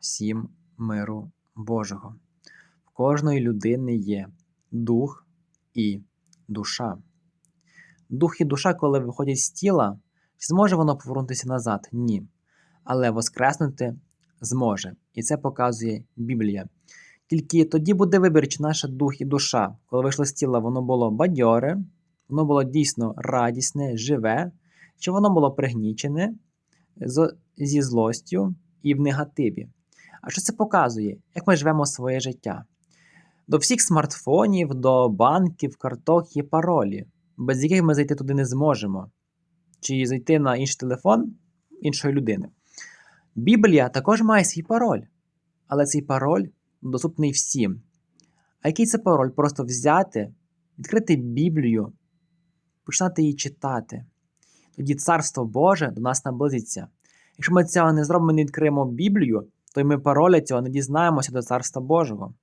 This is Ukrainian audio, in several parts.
всім миру Божого. В кожної людини є дух і душа. Дух і душа, коли виходять з тіла, чи зможе воно повернутися назад? Ні. Але воскреснути зможе. І це показує Біблія. Тільки тоді буде вибір, чи наш дух і душа, коли вийшло з тіла, воно було бадьоре, воно було дійсно радісне, живе, чи воно було пригнічене зі злостю і в негативі. А що це показує? Як ми живемо своє життя? До всіх смартфонів, до банків, карток є паролі, без яких ми зайти туди не зможемо. Чи зайти на інший телефон іншої людини. Біблія також має свій пароль, але цей пароль доступний всім. А який це пароль? Просто взяти, відкрити Біблію, починати її читати. Тоді Царство Боже до нас наблизиться. Якщо ми цього не зробимо, не відкриємо Біблію, то й ми пароля цього не дізнаємося до Царства Божого.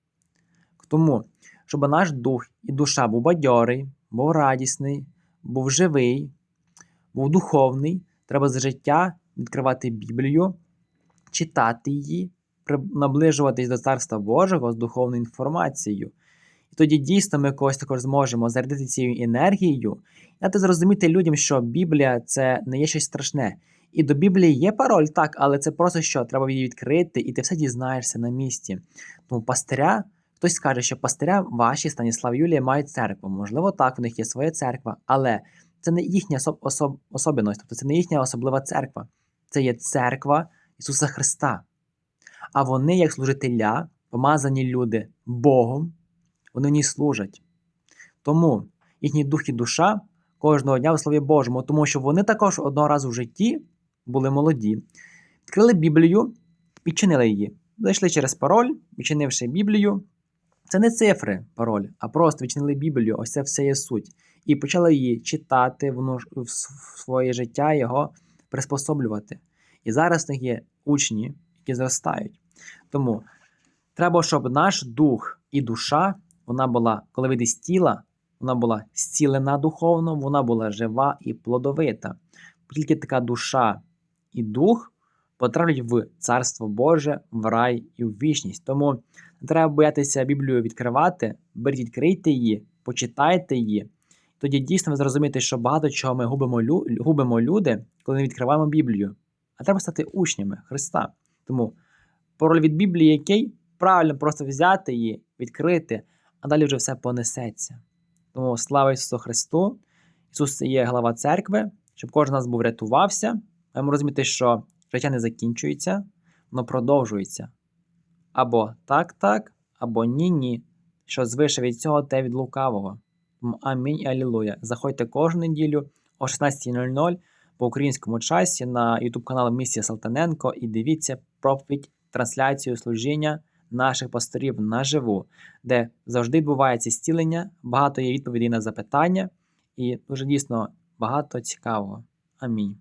Тому, щоб наш дух і душа був бадьорий, був радісний, був живий, був духовний, треба з життя відкривати Біблію, читати її, наближуватись до Царства Божого з духовною інформацією. І тоді дійсно ми когось також зможемо зарядити цією енергією дати зрозуміти людям, що Біблія це не є щось страшне. І до Біблії є пароль, так, але це просто що треба її відкрити, і ти все дізнаєшся на місці. Тому пастиря, хтось скаже, що пастиря ваші Станіслав Юлія мають церкву. Можливо, так, в них є своя церква, але це не їхня особ, особ, особливість, тобто це не їхня особлива церква. Це є церква Ісуса Христа. А вони, як служителя, помазані люди Богом, вони в ній служать. Тому їхній дух і душа кожного дня в Слові Божому, тому що вони також одного разу в житті були молоді, відкрили Біблію, відчинили її. Зайшли через пароль, відчинивши Біблію. Це не цифри пароль, а просто відчинили Біблію, ось це все є суть. І почали її читати в своє життя, його приспособлювати. І зараз в них є учні, які зростають. Тому треба, щоб наш дух і душа, вона була, коли вийде з тіла, вона була зцілена духовно, вона була жива і плодовита. Тільки така душа і дух потраплять в Царство Боже, в рай і в вічність. Тому не треба боятися Біблію відкривати, беріть, відкрийте її, почитайте її. Тоді дійсно ви зрозумієте, що багато чого ми губимо, лю- губимо люди, коли не відкриваємо Біблію. А треба стати учнями Христа. Тому пароль від Біблії який? Правильно просто взяти її, відкрити, а далі вже все понесеться. Тому слава Ісусу Христу! Ісус є глава церкви, щоб кожен з нас був рятувався. Маємо розуміти, що життя не закінчується, воно продовжується. Або так, так, або ні, ні. Що звише від цього те від лукавого. Амінь і алілуя. Заходьте кожну неділю о 16.00 по українському часі на YouTube канал Місія Салтаненко і дивіться проповідь, трансляцію служіння наших пасторів наживу, де завжди відбувається зцілення, багато є відповідей на запитання і дуже дійсно багато цікавого. Амінь.